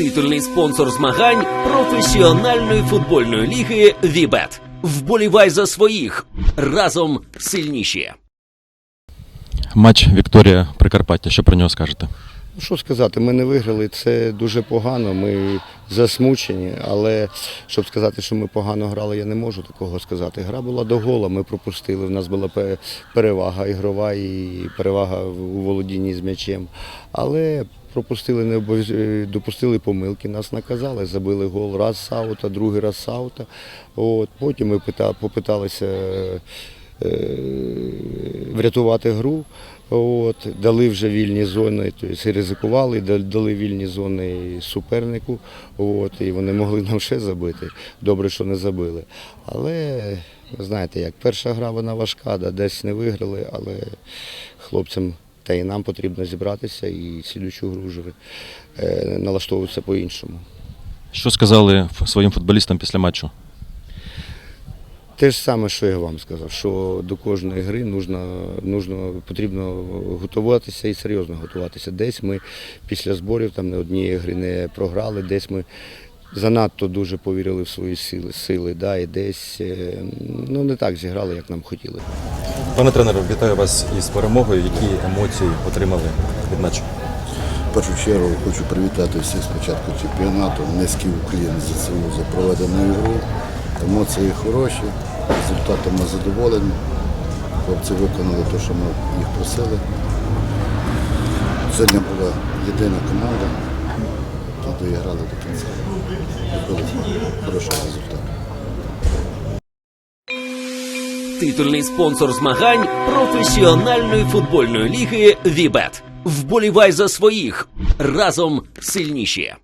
Титульний спонсор змагань професіональної футбольної ліги Вібет. Вболівай за своїх разом сильніші. Матч Вікторія Прикарпаття. Що про нього скажете? Ну, Що сказати, ми не виграли, це дуже погано. Ми засмучені, але щоб сказати, що ми погано грали, я не можу такого сказати. Гра була до гола, ми пропустили. У нас була перевага ігрова і перевага у володінні з м'ячем. Але пропустили, не е, допустили помилки, нас наказали, забили гол раз з аута, другий раз з аута. От, потім ми пита- попиталися. е, врятувати гру. От, дали вже вільні зони, тобто ризикували, дали вільні зони супернику. От, і вони могли нам ще забити. Добре, що не забили. Але знаєте, як перша гра вона важка, да, десь не виграли, але хлопцям та і нам потрібно зібратися і слідучу гру вже е, налаштовуватися по-іншому. Що сказали своїм футболістам після матчу? Те ж саме, що я вам сказав, що до кожної гри нужно, нужно, потрібно готуватися і серйозно готуватися. Десь ми після зборів там не однієї гри не програли, десь ми занадто дуже повірили в свої сили, сили да, і десь е, ну, не так зіграли, як нам хотіли. Пане тренере, вітаю вас із перемогою. Які емоції отримали від матчу? В першу чергу хочу привітати всіх з початку чемпіонату, низький уклін ЗСУ за проведену ігру. Емоції хороші, результатом ми задоволені. Хлопці виконали те, що ми їх просили. Сьогодні була єдина команда, яка доіграли до кінця. Добилися хорошого результату. Титульний спонсор змагань професіональної футбольної ліги Вібет. Вболівай за своїх разом сильніші.